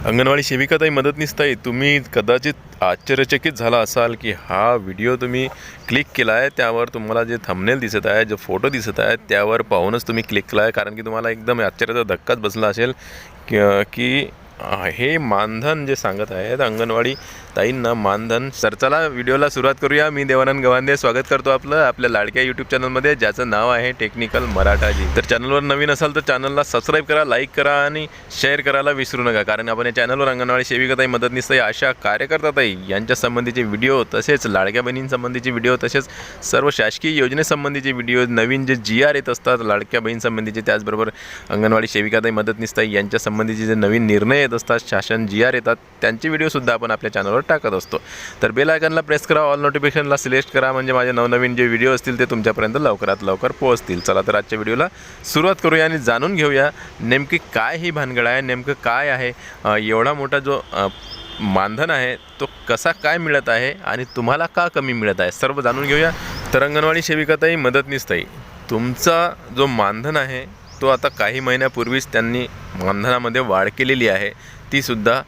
अंगणवाडी सेविकाताई मदतनीसताई तुम्ही कदाचित आश्चर्यचकित झाला असाल की हा व्हिडिओ तुम्ही क्लिक केला आहे त्यावर तुम्हाला जे थंबनेल दिसत आहे जे फोटो दिसत आहे त्यावर पाहूनच तुम्ही क्लिक केला आहे कारण की तुम्हाला एकदम आश्चर्याचा धक्काच बसला असेल की की हे मानधन जे सांगत आहेत अंगणवाडी ताईंना मानधन तर चला व्हिडिओला सुरुवात करूया. मी देवानंद गवांदे. स्वागत करतो आपलं आपल्या लाडक्या यूट्यूब चॅनलमध्ये ज्याचं नाव आहे टेक्निकल मराठाजी. तर चॅनलवर नवीन असाल तर चॅनलला सबस्क्राईब करा लाईक करा आणि शेअर करायला विसरू नका. कारण आपण या चॅनलवर अंगणवाडी सेविकाताई मदतनीसताई अशा कार्यकर्ताताई यांच्या संबंधीचे व्हिडिओ तसेच लाडक्या बहिणींसंबंधीचे व्हिडिओ तसेच सर्व शासकीय योजनेसंबंधीचे व्हिडिओ नवीन जे जी आर येत असतात लाडक्या बहीणसंबंधीचे त्याचबरोबर अंगणवाडी सेविकाताई मदतनीसताई यांच्या संबंधीचे जे नवीन निर्णय येत असतात शासन जी आर येतात त्यांचे व्हिडिओसुद्धा आपण आपल्या चॅनलवर टाकत असतो. तर बेल आयकनला प्रेस करा ऑल नोटिफिकेशनला सिलेक्ट करा म्हणजे माझे नवनवीन जे व्हिडिओ असतील ते तुमच्यापर्यंत लवकरात लवकर पोहोचतील. चला तर आजच्या व्हिडिओला सुरुवात करूया आणि जाणून घेऊया नेमकी काय ही भानगड आहे नेमकं काय आहे एवढा मोठा जो मानधन आहे तो कसा काय मिळत आहे आणि तुम्हाला का कमी मिळत आहे? सर्व जाणून घेऊया. तर अंगणवाडी सेविकाताई मदतनीसताई तुमचा जो मानधन आहे तो आता काही महिन्यापूर्वीच त्यांनी मानधनामध्ये वाढ केलेली आहे. तीसुद्धा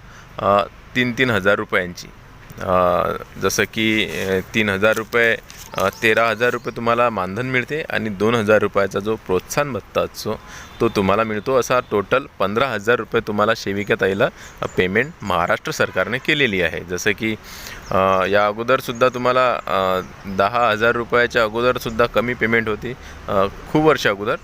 तीन तीन हजार रुपयांची. जसं की तीन हजार रुपये तेरा हजार रुपये तुम्हाला मानधन मिळते आणि दोन हजार रुपयाचा जो प्रोत्साहन भत्ता असतो तो तुम्हाला मिळतो. असा टोटल पंधरा हजार रुपये तुम्हाला सेविकाताईला पेमेंट महाराष्ट्र सरकारने केलेली आहे. जसं की या अगोदरसुद्धा तुम्हाला दहा हजार रुपयाच्या अगोदरसुद्धा कमी पेमेंट होती खूप वर्ष अगोदर.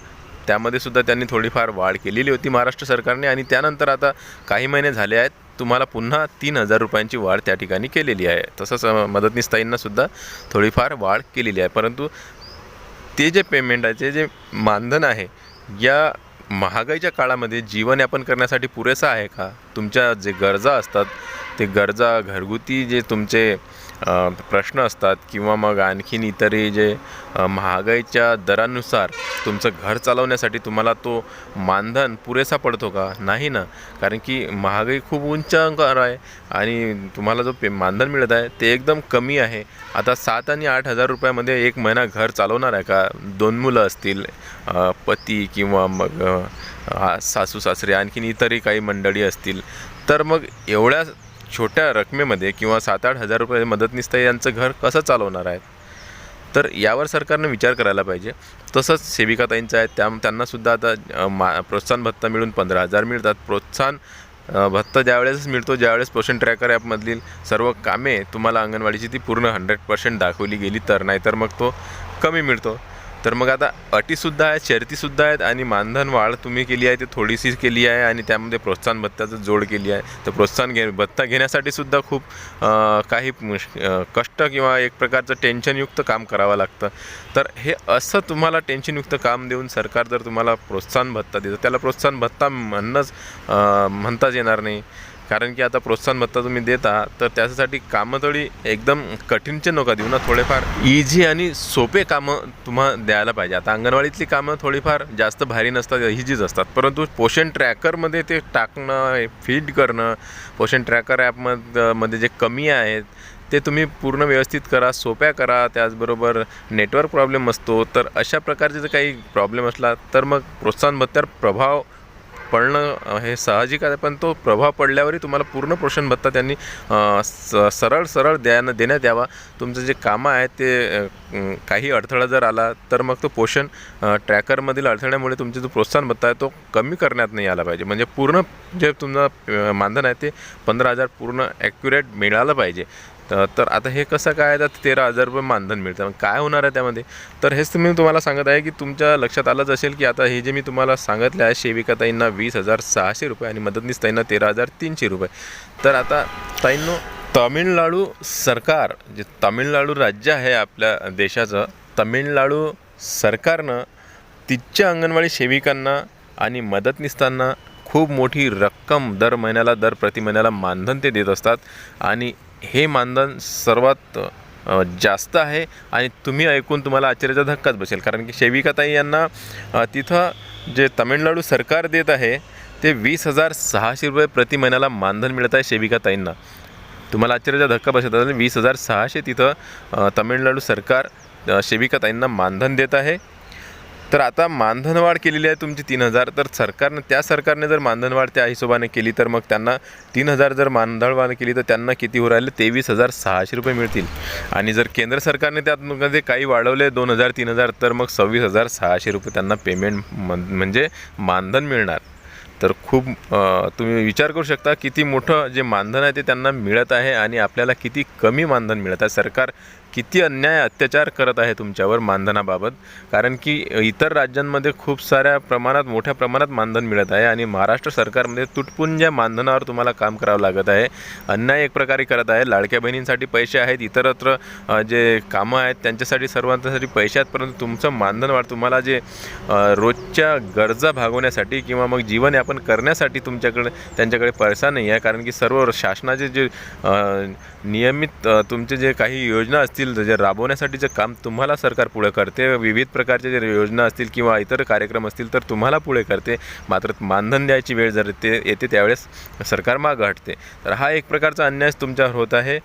त्यामध्ये सुद्धा त्यांनी थोडीफार वाढ केलेली होती महाराष्ट्र सरकारने आणि त्यानंतर आता काही महिने झाले आहेत तुम्हाला पुन्हा तीन हजार रुपयांची वाढ त्या ठिकाणी केलेली आहे. तसंच मदतनीसताईंनासुद्धा थोडीफार वाढ केलेली आहे. परंतु ते जे पेमेंट आहे ते जे मानधन आहे या महागाईच्या काळामध्ये जीवनयापन करण्यासाठी पुरेसं आहे का? तुमच्या जे गरजा असतात ते गरजा घरगुती जे तुमचे प्रश्न असतात किंवा मग आणखीन इतरही जे महागाईच्या दरानुसार तुमचं घर चालवण्यासाठी तुम्हाला तो मानधन पुरेसा पडतो का? नाही ना. कारण की महागाई खूप उंच अंकार आहे आणि तुम्हाला जो पे मानधन मिळत आहे ते एकदम कमी आहे. आता सात आणि आठ हजार रुपयामध्ये एक महिना घर चालवणार आहे का? दोन मुलं असतील पती किंवा मग सासू सासरे आणखीन इतरही काही मंडळी असतील. तर मग एवढ्या छोट्या रकमेमध्ये किंवा सात आठ हजार रुपये मदतनीस यांचं घर कसं चालवणार आहेत? तर यावर सरकारनं विचार करायला पाहिजे. तसंच सेविकाताईंचं आहे त्या त्यांनासुद्धा आता मा प्रोत्साहन भत्ता मिळून पंधरा हजार मिळतात. प्रोत्साहन भत्ता ज्यावेळेस मिळतो ज्यावेळेस पोषण ट्रॅकर ॲपमधील सर्व कामे तुम्हाला अंगणवाडीची ती पूर्ण हंड्रेड पर्सेंट दाखवली गेली तर नाहीतर मग तो कमी मिळतो. तर मग आता अटीसुद्धा आहेत शर्तीसुद्धा आहेत आणि मानधन वाढ तुम्ही केली आहे ती थोडीशी केली आहे आणि त्यामध्ये प्रोत्साहन भत्त्याचं जोड केली आहे. तर प्रोत्साहन घे भत्ता घेण्यासाठी सुद्धा खूप काही कष्ट किंवा एक प्रकारचं टेन्शनयुक्त काम करावं लागतं. तर हे असं तुम्हाला टेन्शनयुक्त काम देऊन सरकार जर तुम्हाला प्रोत्साहन भत्ता देतं त्याला प्रोत्साहन भत्ता म्हणणंच म्हणताच येणार नाही. कारण की आता प्रोत्साहन भत्ता तुम्ही देता तर त्याच्यासाठी कामं थोडी एकदम कठीणचे नका देऊ ना थोडेफार इझी आणि सोपे कामं तुम्हा द्यायला पाहिजे. आता अंगणवाडीतली कामं थोडीफार जास्त भारी नसतात इझीच असतात. परंतु पोषण ट्रॅकरमध्ये ते टाकणं फीड करणं पोषण ट्रॅकर ॲपमध्ये मध्ये जे कमी आहेत ते तुम्ही पूर्ण व्यवस्थित करा सोप्या करा. त्याचबरोबर नेटवर्क प्रॉब्लेम असतो. तर अशा प्रकारचे जर काही प्रॉब्लेम असला तर मग प्रोत्साहन भत्त्यावर प्रभाव पडणं हे साहजिक आहे पण तो प्रभाव पडल्यावरही तुम्हाला पूर्ण पोषण भत्ता त्यांनी स सरळ सरळ द्यानं देण्यात यावा. तुमचं जे कामं आहे ते काही अडथळा जर आला तर मग तो पोषण ट्रॅकरमधील अडथळ्यामुळे तुमचे जो प्रोत्साहन भत्ता आहे तो कमी करण्यात नाही आला पाहिजे. म्हणजे पूर्ण जे तुमचं मानधन आहे ते पंधरा हजार पूर्ण ॲक्युरेट मिळालं पाहिजे. तर आता हे कसं काय तर तेरा हजार रुपये मानधन मिळतं. मग काय होणार आहे त्यामध्ये? तर हेच मी तुम्हाला सांगत आहे की तुमच्या लक्षात आलंच असेल की आता हे जे मी तुम्हाला सांगितले आहे सेविकाताईंना वीस हजार सहाशे रुपये आणि मदतनीस ताईंना तेरा हजार तीनशे रुपये. तर आता ताईंनो तामिळनाडू सरकार जे तामिळनाडू राज्य आहे आपल्या देशाचं तामिळनाडू सरकारनं तिच्या अंगणवाडी सेविकांना आणि मदतनीसतांना खूप मोठी रक्कम दर महिन्याला दर प्रति महिन्याला मानधन ते देत असतात. आणि हे मानधन सर्वात जास्त आहे आणि तुम्ही ऐकून तुम्हाला आश्चर्याचा धक्काच बसेल. कारण की सेविकाताई यांना तिथं जे तामिळनाडू सरकार देत आहे ते वीस हजार सहाशे रुपये प्रति महिन्याला मानधन मिळत आहे सेविकाताईंना. तुम्हाला आश्चर्याचा धक्का बसत असेल वीस हजार सहाशे तिथं तमिळनाडू सरकार शेविकाताईंना सेविकाताईंना मानधन देत आहे. तर आता मानधनवाढ केलेली आहे तुमची तीन हजार. तर सरकारनं त्या सरकारने जर मानधनवाढ त्या हिशोबाने केली तर मग त्यांना तीन हजार जर मानधनवाढ केली तर त्यांना किती होऊ राहिले? तेवीस हजार सहाशे रुपये मिळतील. आणि जर केंद्र सरकारने त्यामध्ये काही वाढवले दोन हजार तीन हजार तर मग सव्वीस हजार सहाशे रुपये त्यांना पेमेंट म्हणजे मानधन मिळणार. तर खूप तुम्ही विचार करू शकता किती मोठं जे मानधन आहे ते त्यांना मिळत आहे आणि आपल्याला किती कमी मानधन मिळत आहे. सरकार किती अन्याय अत्याचार करत आहे तुमच्यावर मानधनाबाबत? कारण की इतर राज्यांमध्ये खूप साऱ्या प्रमाणात मोठ्या प्रमाणात मानधन मिळत आहे आणि महाराष्ट्र सरकारमध्ये तुटपुंज्या मानधनावर तुम्हाला काम करावं लागत आहे. अन्याय एक प्रकारे करत आहे. लाडक्या बहिणींसाठी पैसे आहेत इतरत्र जे कामं आहेत त्यांच्यासाठी सर्वांसाठी पैसे आहेत परंतु तुमचं मानधन वाढ तुम्हाला जे रोजच्या गरजा भागवण्यासाठी किंवा मग जीवनयापन करण्यासाठी तुमच्याकडे त्यांच्याकडे पैसा नाही आहे. कारण की सर्व शासनाचे जे नियमित तुमचे जे काही योजना असतील जे राबवण्यासाठीचं काम तुम्हाला सरकार पुढे करते विविध प्रकारचे जे योजना असतील किंवा इतर कार्यक्रम असतील तर तुम्हाला पुढे करते. मात्र मानधन द्यायची वेळ जर ते येते त्यावेळेस सरकार मागं हटते. तर हा एक प्रकारचा अन्याय तुमच्यावर होत आहे.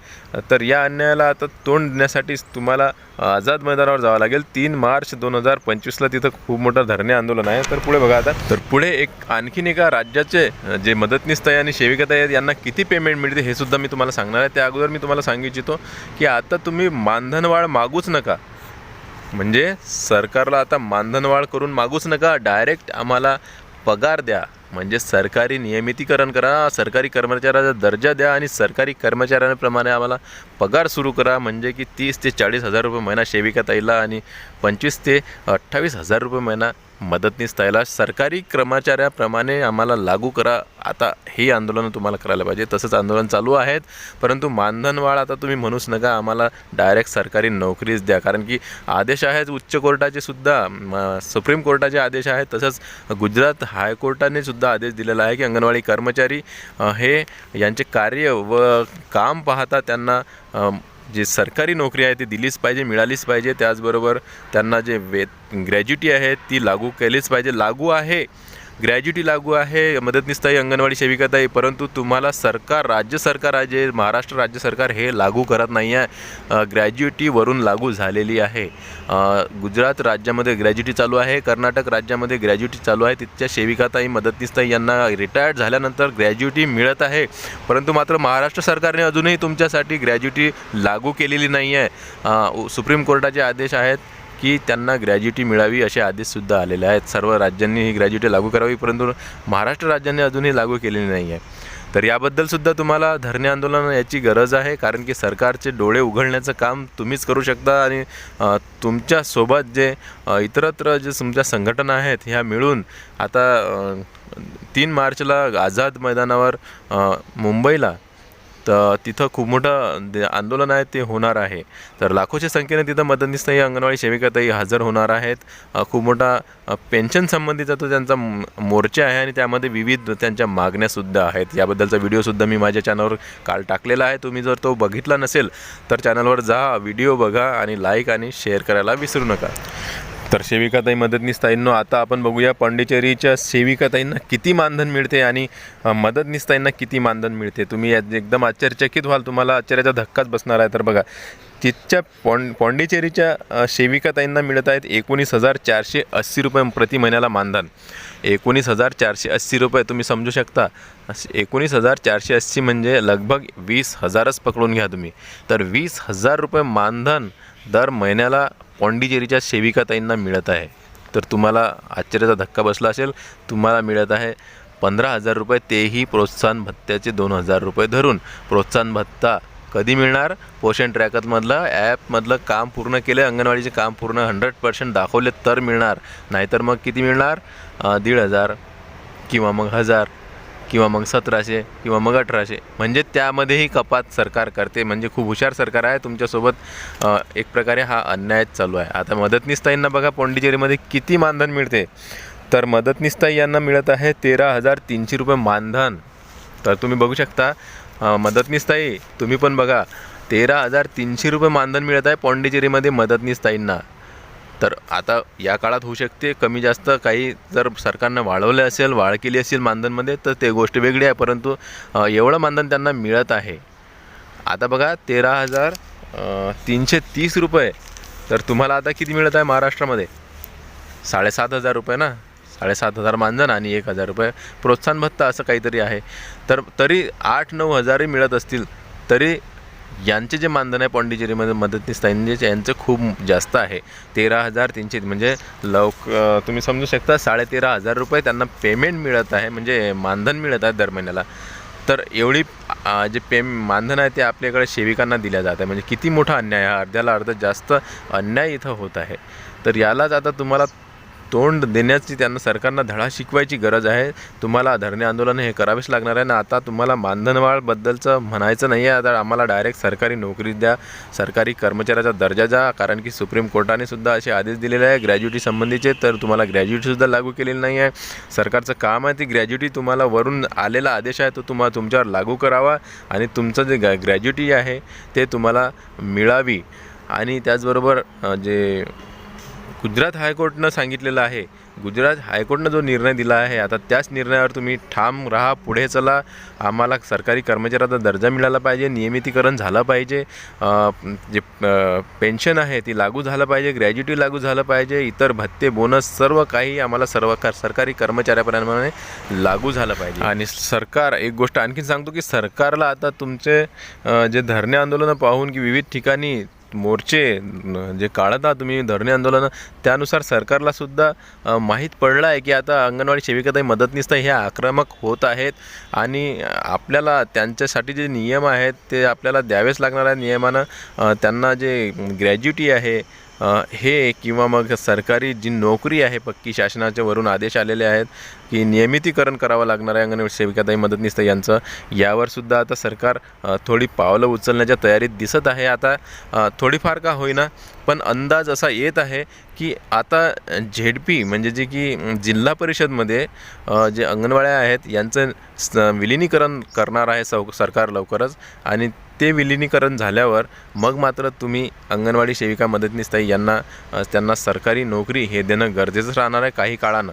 तर या अन्यायाला आता तोंड देण्यासाठी तुम्हाला आझाद मैदानावर जावं लागेल. तीन मार्च दोन हजार पंचवीसला तिथं खूप मोठं धरणे आंदोलन आहे. तर पुढे बघा आता. तर पुढे एक आणखीन एका राज्याचे जे मदतनीस आणि सेविकाताई आहेत यांना किती पेमेंट मिळते हे सुद्धा मी तुम्हाला सांगणार आहे. त्या अगोदर मी तुम्हाला सांगू इच्छितो की आता तुम्ही मानधनवाढ मागूच नका. म्हणजे सरकारला आता मानधनवाढ करून मागूच नका. डायरेक्ट आम्हाला पगार द्या. म्हणजे सरकारी नियमितीकरण करा सरकारी कर्मचाऱ्याचा दर्जा द्या आणि सरकारी कर्मचाऱ्यांप्रमाणे आम्हाला पगार सुरू करा. म्हणजे की तीस ते चाळीस हजार रुपये महिना सेविका ताईला आणि पंचवीस ते अठ्ठावीस हजार रुपये महिना मदतनीस ताईला सरकारी कर्मचाऱ्याप्रमाणे आम्हाला लागू करा. आता हे आंदोलन तुम्हाला करायला पाहिजे. तसंच आंदोलन चालू आहेत. परंतु मानधनवाढ आता तुम्ही म्हणूच नका. आम्हाला डायरेक्ट सरकारी नोकरीच द्या. कारण की आदेश आहेत उच्च कोर्टाचे सुद्धा. सुप्रीम कोर्टाचे आदेश आहेत. तसंच गुजरात हायकोर्टाने सुद्धा आदेश दिलेला आहे की अंगणवाडी कर्मचारी हे यांचे कार्य व काम पाहता त्यांना जी सरकारी नोकरी आहे ती दिलीच पाहिजे मिळालीच पाहिजे. त्याचबरोबर त्यांना जे वे ग्रॅज्युटी आहे ती लागू केलीच पाहिजे. लागू आहे. ग्रॅज्युटी लागू आहे मदतनीसताई अंगणवाडी सेविकाताई परंतु तुम्हाला सरकार राज्य सरकार आहे जे महाराष्ट्र राज्य सरकार हे लागू करत नाही आहे ग्रॅज्युटीवरून लागू झालेली आहे. गुजरात राज्यामध्ये ग्रॅज्युटी चालू आहे कर्नाटक राज्यामध्ये ग्रॅज्युटी चालू आहे तिथच्या सेविकाताई मदतनीसताई यांना रिटायर्ड झाल्यानंतर ग्रॅज्युटी मिळत आहे. परंतु मात्र महाराष्ट्र सरकारने अजूनही तुमच्यासाठी ग्रॅज्युटी लागू केलेली नाही आहे सुप्रीम कोर्टाचे आदेश आहेत की त्यांना ग्रॅज्युटी मिळावी असे आदेशसुद्धा आलेले आहेत. सर्व राज्यांनी ही ग्रॅज्युटी लागू करावी परंतु महाराष्ट्र राज्याने अजूनही लागू केलेली नाही आहे. तर याबद्दलसुद्धा तुम्हाला धरणे आंदोलन याची गरज आहे कारण की सरकारचे डोळे उघडण्याचं काम तुम्हीच करू शकता आणि तुमच्यासोबत जे इतरत्र जे तुमच्या संघटना आहेत ह्या मिळून आता तीन मार्चला आझाद मैदानावर मुंबईला तर तिथं खूप मोठं आंदोलन आहे ते होणार आहे. तर लाखोच्या संख्येने तिथं मदतनीसही अंगणवाडी सेविकातही हजर होणार आहेत. खूप मोठा पेन्शन संबंधीचा तो त्यांचा मोर्चा आहे आणि त्यामध्ये विविध त्यांच्या मागण्यासुद्धा आहेत. याबद्दलचा व्हिडिओसुद्धा मी माझ्या चॅनलवर काल टाकलेला आहे. तुम्ही जर तो बघितला नसेल तर चॅनलवर जा व्हिडिओ बघा आणि लाईक आणि शेअर करायला विसरू नका. तर सेविकाताई मदतनीसताईंनो आता आपण बघूया पांडिचेरीच्या सेविकाताईंना किती मानधन मिळते आणि मदतनीसताईंना किती मानधन मिळते. तुम्ही यात एकदम आश्चर्यचकित व्हाल तुम्हाला आश्चर्याचा धक्काच बसणार आहे. तर बघा तिथच्या पॉं पॉंडिचेरीच्या सेविकाताईंना मिळत आहेत एकोणीस हजार चारशे अस्सी रुपये प्रति महिन्याला मानधन. एकोणीस हजार चारशे अस्सी रुपये तुम्ही समजू शकता. एकोणीस हजार चारशे अस्सी म्हणजे लगभग वीस हजारच पकडून घ्या तुम्ही. तर वीस हजार रुपये मानधन दर महिन्याला पॉंडिचेरीच्या सेविकाताईंना मिळत आहे. तर तुम्हाला आश्चर्याचा धक्का बसला असेल तुम्हाला मिळत आहे पंधरा हजार रुपये तेही प्रोत्साहन भत्त्याचे दोन हजार रुपये धरून. प्रोत्साहन भत्ता कधी मिळणार? पोषण ट्रॅकरमधलं ॲपमधलं काम पूर्ण केलं अंगणवाडीचे काम पूर्ण हंड्रेड पर्सेंट दाखवले तर मिळणार. नाहीतर मग किती मिळणार? दीड हजार किंवा मग हजार. किंवा मग सतराशे किंवा मग अठराशे. म्हणजे त्यामध्येही कपात सरकार करते. म्हणजे खूप हुशार सरकार आहे. तुमच्यासोबत एक प्रकारे हा अन्यायच चालू आहे. आता मदतनीसताईंना बघा पोंडिचेरीमध्ये किती मानधन मिळते? तर मदतनीसताई यांना मिळत आहे तेरा हजार तीनशे रुपये मानधन. तर तुम्ही बघू शकता मदतनीसताई तुम्ही पण बघा तेरा हजार तीनशे रुपये मानधन मिळत आहे पॉंडिचेरीमध्ये मदतनीसताईंना तर आता या काळात होऊ शकते कमी जास्त काही जर सरकारनं वाढवलं असेल वाढ केली असेल मानधनमध्ये तर ते गोष्ट वेगळी आहे. परंतु एवढं मानधन त्यांना मिळत आहे. आता बघा तेरा हजार तीनशे तीस रुपये. तर तुम्हाला आता किती मिळत आहे महाराष्ट्रामध्ये? साडेसात हजार रुपये ना? साडेसात हजार मानधन आणि एक हजार रुपये प्रोत्साहन भत्ता असं काहीतरी आहे. तर तरी आठ नऊ हजारही मिळत असतील तरी यांचे जे मानधन आहे पॉंडिचेरीमध्ये मदतनीस त्यांचे यांचं खूप जास्त आहे. तेरा हजार तीनशे म्हणजे लवक तुम्ही समजू शकता साडेतेरा हजार रुपये त्यांना पेमेंट मिळत आहे म्हणजे मानधन मिळत आहे दर महिन्याला. तर एवढी जे पेम मानधन आहे ते आपल्याकडे सेविकांना दिल्या जात आहे. म्हणजे किती मोठा अन्याय हा अर्ध्याला अर्ध जास्त अन्याय इथं होत आहे. तर यालाच आता तुम्हाला तोंड देण्याची त्यांना सरकारनं धडा शिकवायची गरज आहे. तुम्हाला धरणे आंदोलन हे करावेच लागणार आहे. ना आता तुम्हाला मानधनवाढबद्दलचं म्हणायचं नाही आहे. आता आम्हाला डायरेक्ट सरकारी नोकरी द्या. सरकारी कर्मचाऱ्याचा दर्जा द्या. कारण की सुप्रीम कोर्टाने सुद्धा असे आदेश दिलेले आहे. ग्रॅज्युटी संबंधीचे तर तुम्हाला ग्रॅज्युटीसुद्धा लागू केलेली नाही आहे. सरकारचं काम आहे ती ग्रॅज्युटी तुम्हाला वरून आलेला आदेश आहे. तो तुम्हाला तुमच्यावर लागू करावा. आणि तुमचं जे ग्रॅज्युटी आहे ते तुम्हाला मिळावी. आणि त्याचबरोबर जे गुजरात हायकोर्टनं सांगितलेलं आहे. गुजरात हायकोर्टनं जो निर्णय दिला आहे आता त्याच निर्णयावर तुम्ही ठाम राहा पुढे चला. आम्हाला सरकारी कर्मचाऱ्याचा दर्जा मिळाला पाहिजे नियमितीकरण झालं पाहिजे. जे पेन्शन आहे ती लागू झालं पाहिजे ग्रॅज्युटी लागू झालं पाहिजे इतर भत्ते बोनस सर्व काही आम्हाला सर्व सरकारी कर्मचाऱ्याप्रमाणे लागू झालं पाहिजे. आणि सरकार एक गोष्ट आणखीन सांगतो की सरकारला आता तुमचे जे धरणे आंदोलनं पाहून की विविध ठिकाणी मोर्चे जे काढत आहात तुम्ही धरणे आंदोलनं त्यानुसार सरकारला सुद्धा माहीत पडलं आहे की आता अंगणवाडी सेविकाताई मदतनीस हे आक्रमक होत आहेत. आणि आपल्याला त्यांच्यासाठी जे नियम आहेत ते आपल्याला द्यावेच लागणार आहे नियमानं त्यांना जे ग्रॅज्युटी आहे हे किंवा मग सरकारी जी नोकरी आहे पक्की शासनाच्या वरून आदेश आलेले आहेत की नियमितीकरण करावं लागणार आहे अंगणवाडी सेविकाताई मदतनीस यांचं. यावरसुद्धा आता सरकार थोडी पावलं उचलण्याच्या तयारीत दिसत आहे. आता थोडीफार का होईना पण अंदाज असा येत आहे की आता झेड पी म्हणजे जे की जिल्हा परिषदमध्ये जे अंगणवाड्या आहेत यांचं स- विलिनीकरण करणार आहे सौ सरकार लवकरच आणि ते विलिनीकरण झाल्यावर मग मात्र तुम्ही अंगणवाडी सेविका मदतनीसताई यांना त्यांना सरकारी नोकरी हे देणं गरजेचं राहणार आहे काही काळानं.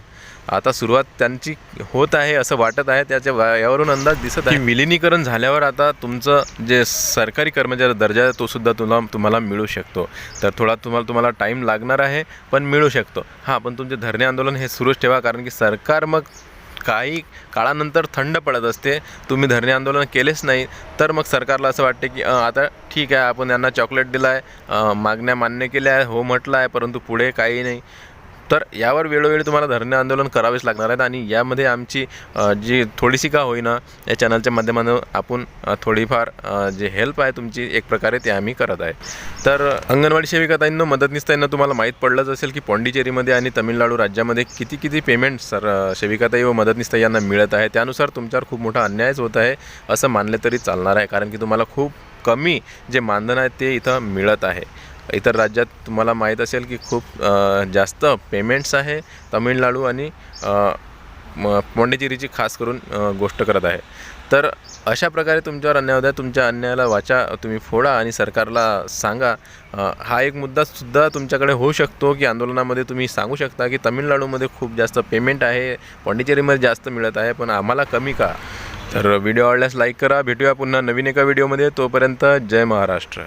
आता सुरुवात त्यांची होत आहे असं वाटत आहे. त्याच्या यावरून अंदाज दिसत आहे. विलिनीकरण झाल्यावर आता तुमचं जे सरकारी कर्मचारी दर्जा आहे तो सुद्धा तुला तुम्हाला मिळू शकतो. तर थोडा तुम्हाला तुम्हाला टाईम लागणार आहे पण मिळू शकतो. हां पण तुमचे धरणे आंदोलन हे सुरूच ठेवा कारण की सरकार मग काही काळानंतर थंड पडत असते. तुम्ही धरणे आंदोलन केलेच नाही. तर मग सरकारला असं वाटते की आता ठीक आहे आपण यांना चॉकलेट दिलं आहे मागण्या मान्य केल्या आहे हो म्हटलं आहे परंतु पुढे काही नाही. तर यावर वेळोवेळी तुम्हाला धरणे आंदोलन करावेच लागणार आहेत आणि यामध्ये आमची जी थोडीशी का होईना या चॅनलच्या माध्यमातून आपण थोडीफार जे हेल्प आहे तुमची एक प्रकारे ते आम्ही करत आहे. तर अंगणवाडी सेविकाताईंना मदतनीसताईंना तुम्हाला माहीत पडलंच असेल की पॉंडिचेरीमध्ये आणि तमिळनाडू राज्यामध्ये किती किती पेमेंट सर सेविकाताई व मदतनीसताई यांना मिळत आहे. त्यानुसार तुमच्यावर खूप मोठा अन्यायच होत आहे असं मानले तरी चालणार आहे कारण की तुम्हाला खूप कमी जे मानधन आहे ते इथं मिळत आहे. इतर राज्यात तुम्हाला माहीत असेल की खूप जास्त पेमेंट्स आहे तामिळनाडू आणि अ, म- खास करून गोष्ट करत आहे. तर अशा प्रकारे तुमच्यावर अन्याय होत आहे. तुमच्या अन्यायाला वाचा तुम्ही फोडा आणि सरकारला सांगा. हा एक मुद्दासुद्धा तुमच्याकडे होऊ शकतो की आंदोलनामध्ये तुम्ही सांगू शकता की तामिळनाडूमध्ये खूप जास्त पेमेंट आहे पॉंडिचेरीमध्ये जास्त मिळत आहे पण आम्हाला कमी का? तर व्हिडिओ आवडल्यास लाईक करा. भेटूया पुन्हा नवीन एका व्हिडिओमध्ये तोपर्यंत जय महाराष्ट्र.